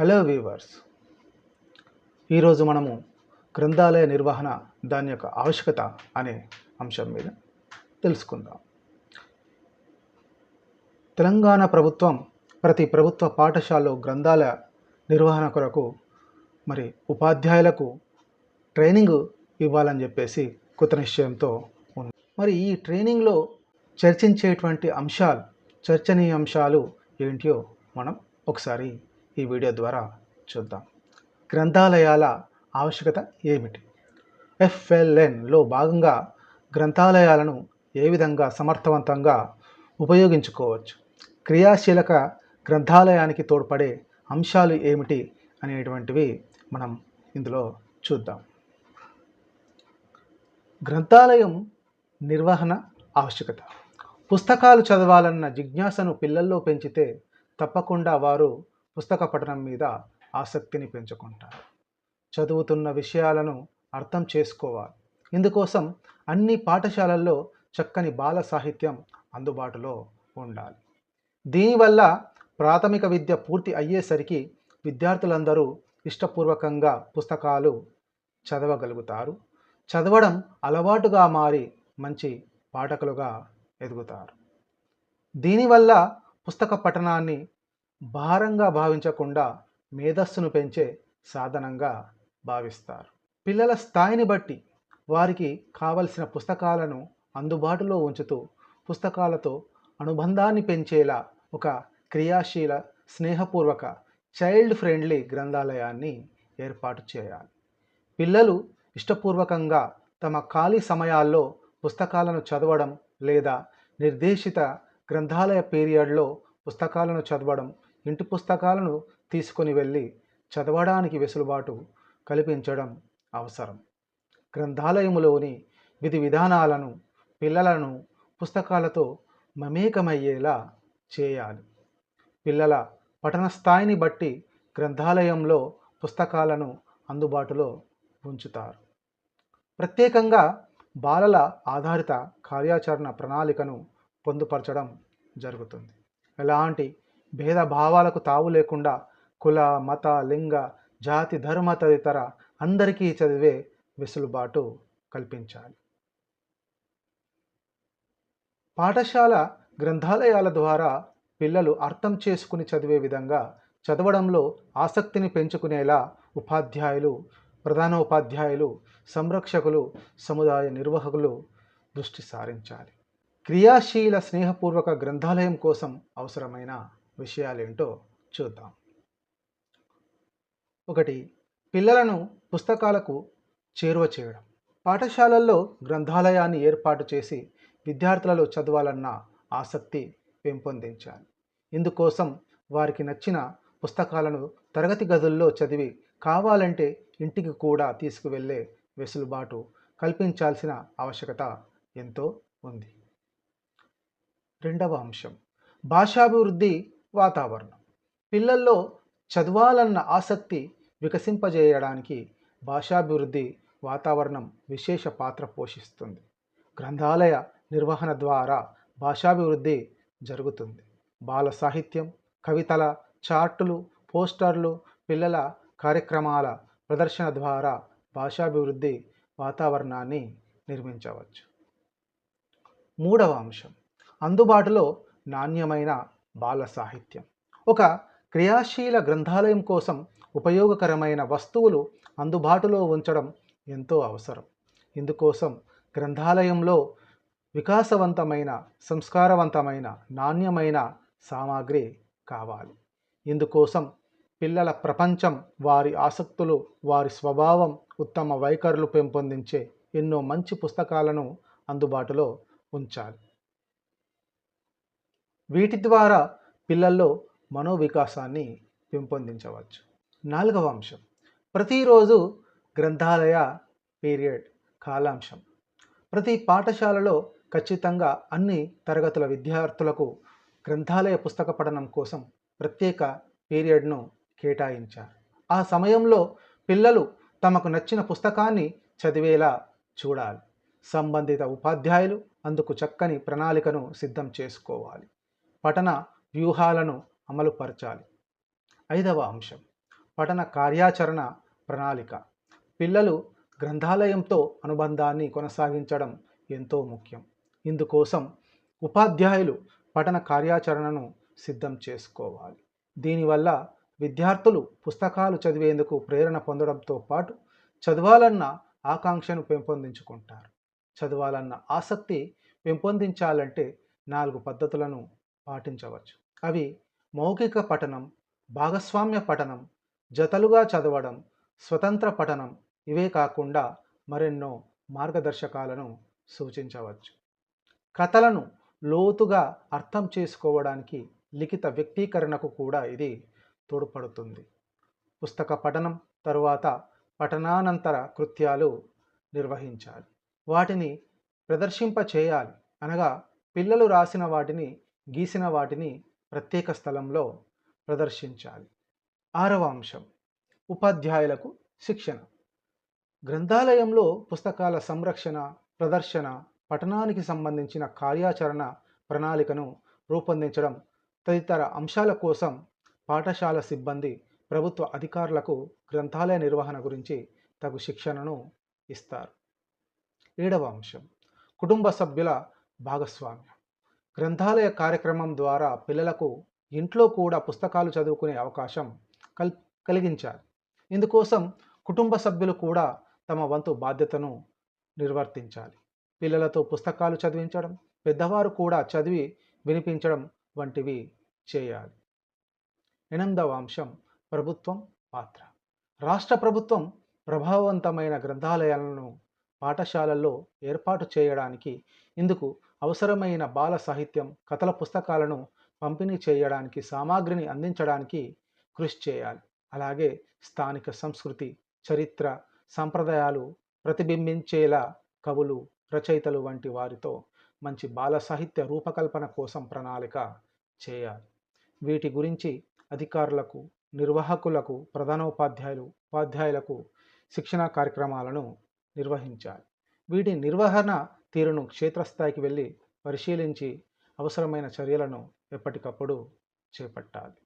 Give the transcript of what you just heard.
Hello weavers ఈరోజు మనము గ్రంథాలయ నిర్వహణ దాని యొక్క ఆవశ్యకత అనే అంశం మీద తెలుసుకుందాం. తెలంగాణ ప్రభుత్వం ప్రతి ప్రభుత్వ పాఠశాలలో గ్రంథాలయ నిర్వహణ కొరకు మరి ఉపాధ్యాయులకు ట్రైనింగ్ ఇవ్వాలని చెప్పేసి కృత నిశ్చయంతో ఉంది. మరి ఈ ట్రైనింగ్లో చర్చించేటువంటి అంశాలు చర్చనీయ అంశాలు ఏంటియో మనం ఒకసారి ఈ వీడియో ద్వారా చూద్దాం. గ్రంథాలయాల ఆవశ్యకత ఏమిటి? ఎఫ్ఎల్ఎన్లో భాగంగా గ్రంథాలయాలను ఏ విధంగా సమర్థవంతంగా ఉపయోగించుకోవచ్చు? క్రియాశీలక గ్రంథాలయానికి తోడ్పడే అంశాలు ఏమిటి అనేటువంటివి మనం ఇందులో చూద్దాం. గ్రంథాలయం నిర్వహణ ఆవశ్యకత. పుస్తకాలు చదవాలన్న జిజ్ఞాసను పిల్లల్లో పెంచితే తప్పకుండా వారు పుస్తక పఠనం మీద ఆసక్తిని పెంచుకుంటారు. చదువుతున్న విషయాలను అర్థం చేసుకోవాలి. ఇందుకోసం అన్ని పాఠశాలల్లో చక్కని బాల సాహిత్యం అందుబాటులో ఉండాలి. దీనివల్ల ప్రాథమిక విద్య పూర్తి అయ్యేసరికి విద్యార్థులందరూ ఇష్టపూర్వకంగా పుస్తకాలు చదవగలుగుతారు. చదవడం అలవాటుగా మారి మంచి పాఠకులుగా ఎదుగుతారు. దీనివల్ల పుస్తక పఠనాన్ని భారంగా భావించకుండా మేధస్సును పెంచే సాధనంగా భావిస్తారు. పిల్లల స్థాయిని బట్టి వారికి కావలసిన పుస్తకాలను అందుబాటులో ఉంచుతూ పుస్తకాలతో అనుబంధాన్ని పెంచేలా ఒక క్రియాశీల స్నేహపూర్వక చైల్డ్ ఫ్రెండ్లీ గ్రంథాలయాన్ని ఏర్పాటు చేయాలి. పిల్లలు ఇష్టపూర్వకంగా తమ ఖాళీ సమయాల్లో పుస్తకాలను చదవడం లేదా నిర్దేశిత గ్రంథాలయ పీరియడ్లో పుస్తకాలను చదవడం ఇంటి పుస్తకాలను తీసుకొని వెళ్ళి చదవడానికి వెసులుబాటు కల్పించడం అవసరం. గ్రంథాలయములోని విధి విధానాలను పిల్లలను పుస్తకాలతో మమేకమయ్యేలా చేయాలి. పిల్లల పఠన స్థాయిని బట్టి గ్రంథాలయంలో పుస్తకాలను అందుబాటులో ఉంచుతారు. ప్రత్యేకంగా బాలల ఆధారిత కార్యాచరణ ప్రణాళికను పొందుపరచడం జరుగుతుంది. ఎలాంటి భేదభావాలకు తావు లేకుండా కుల మత లింగ జాతి ధర్మ తదితర అందరికీ చదివే వెసులుబాటు కల్పించాలి. పాఠశాల గ్రంథాలయాల ద్వారా పిల్లలు అర్థం చేసుకుని చదివే విధంగా చదవడంలో ఆసక్తిని పెంచుకునేలా ఉపాధ్యాయులు ప్రధాన ఉపాధ్యాయులు సంరక్షకులు సముదాయ నిర్వాహకులు దృష్టి సారించాలి. క్రియాశీల స్నేహపూర్వక గ్రంథాలయం కోసం అవసరమైన విషయాలేంటో చూద్దాం. ఒకటి పిల్లలను పుస్తకాలకు చేరువ చేయడం. పాఠశాలల్లో గ్రంథాలయాన్ని ఏర్పాటు చేసి విద్యార్థులలో చదవాలన్న ఆసక్తి పెంపొందించాలి. ఇందుకోసం వారికి నచ్చిన పుస్తకాలను తరగతి గదుల్లో చదివి కావాలంటే ఇంటికి కూడా తీసుకువెళ్ళే వెసులుబాటు కల్పించాల్సిన ఆవశ్యకత ఎంతో ఉంది. రెండవ అంశం భాషాభివృద్ధి వాతావరణం. పిల్లల్లో చదవాలన్న ఆసక్తి వికసింపజేయడానికి భాషాభివృద్ధి వాతావరణం విశేష పాత్ర పోషిస్తుంది. గ్రంథాలయ నిర్వహణ ద్వారా భాషాభివృద్ధి జరుగుతుంది. బాల సాహిత్యం కవితల చార్టులు పోస్టర్లు పిల్లల కార్యక్రమాల ప్రదర్శన ద్వారా భాషాభివృద్ధి వాతావరణాన్ని నిర్మించవచ్చు. మూడవ అంశం. అందుబాటులో నాణ్యమైన బాల సాహిత్యం. ఒక క్రియాశీల గ్రంథాలయం కోసం ఉపయోగకరమైన వస్తువులు అందుబాటులో ఉంచడం ఎంతో అవసరం. ఇందుకోసం గ్రంథాలయంలో వికాసవంతమైన సంస్కారవంతమైన నాణ్యమైన సామాగ్రి కావాలి. ఇందుకోసం పిల్లల ప్రపంచం వారి ఆసక్తులు వారి స్వభావం ఉత్తమ వైఖరులు పెంపొందించే ఎన్నో మంచి పుస్తకాలను అందుబాటులో ఉంచాలి. వీటి ద్వారా పిల్లల్లో మనోవికాసాన్ని పెంపొందించవచ్చు. నాలుగవ అంశం. ప్రతిరోజు గ్రంథాలయ పీరియడ్ కాలాంశం. ప్రతి పాఠశాలలో ఖచ్చితంగా అన్ని తరగతుల విద్యార్థులకు గ్రంథాలయ పుస్తక పఠనం కోసం ప్రత్యేక పీరియడ్ను కేటాయించారు. ఆ సమయంలో పిల్లలు తమకు నచ్చిన పుస్తకాన్ని చదివేలా చూడాలి. సంబంధిత ఉపాధ్యాయులు అందుకు చక్కని ప్రణాళికను సిద్ధం చేసుకోవాలి. పఠన వ్యూహాలను అమలుపరచాలి. ఐదవ అంశం పఠన కార్యాచరణ ప్రణాళిక. పిల్లలు గ్రంథాలయంతో అనుబంధాన్ని కొనసాగించడం ఎంతో ముఖ్యం. ఇందుకోసం ఉపాధ్యాయులు పఠన కార్యాచరణను సిద్ధం చేసుకోవాలి. దీనివల్ల విద్యార్థులు పుస్తకాలు చదివేందుకు ప్రేరణ పొందడంతో పాటు చదవాలన్న ఆకాంక్షను పెంపొందించుకుంటారు. చదవాలన్న ఆసక్తి పెంపొందించాలంటే నాలుగు పద్ధతులను పాటించవచ్చు. అవి మౌఖిక పఠనం భాగస్వామ్య పఠనం జతలుగా చదవడం స్వతంత్ర పఠనం ఇవే కాకుండా మరెన్నో మార్గదర్శకాలను సూచించవచ్చు. కథలను లోతుగా అర్థం చేసుకోవడానికి లిఖిత వ్యక్తీకరణకు కూడా ఇది తోడ్పడుతుంది. పుస్తక పఠనం తరువాత పఠనానంతర కృత్యాలు నిర్వహించాలి. వాటిని ప్రదర్శింప చేయాలి అనగా పిల్లలు రాసిన వాటిని గీసిన వాటిని ప్రత్యేక స్థలంలో ప్రదర్శించాలి. ఆరవ అంశం ఉపాధ్యాయులకు శిక్షణ. గ్రంథాలయంలో పుస్తకాల సంరక్షణ ప్రదర్శన పఠనానికి సంబంధించిన కార్యాచరణ ప్రణాళికను రూపొందించడం తదితర అంశాల కోసం పాఠశాల సిబ్బంది ప్రభుత్వ అధికారులకు గ్రంథాలయ నిర్వహణ గురించి తగు శిక్షణను ఇస్తారు. ఏడవ అంశం కుటుంబ సభ్యుల భాగస్వామ్యం. గ్రంథాలయ కార్యక్రమం ద్వారా పిల్లలకు ఇంట్లో కూడా పుస్తకాలు చదువుకునే అవకాశం కల్ కలిగించాలి ఇందుకోసం కుటుంబ సభ్యులు కూడా తమ వంతు బాధ్యతను నిర్వర్తించాలి. పిల్లలతో పుస్తకాలు చదివించడం పెద్దవారు కూడా చదివి వినిపించడం వంటివి చేయాలి. ఎనిమిదవ అంశం ప్రభుత్వం పాత్ర. రాష్ట్ర ప్రభుత్వం ప్రభావవంతమైన గ్రంథాలయాలను పాఠశాలల్లో ఏర్పాటు చేయడానికి ఇందుకు అవసరమైన బాల సాహిత్యం కథల పుస్తకాలను పంపిణీ చేయడానికి సామాగ్రిని అందించడానికి కృషి చేయాలి. అలాగే స్థానిక సంస్కృతి చరిత్ర సంప్రదాయాలు ప్రతిబింబించేలా కవులు రచయితలు వంటి వారితో మంచి బాల సాహిత్య రూపకల్పన కోసం ప్రణాళిక చేయాలి. వీటి గురించి అధికారులకు నిర్వాహకులకు ప్రధానోపాధ్యాయులు ఉపాధ్యాయులకు శిక్షణా కార్యక్రమాలను నిర్వహించాలి. వీటి నిర్వహణ తీరును క్షేత్రస్థాయికి వెళ్ళి పరిశీలించి అవసరమైన చర్యలను ఎప్పటికప్పుడు చేపట్టాలి.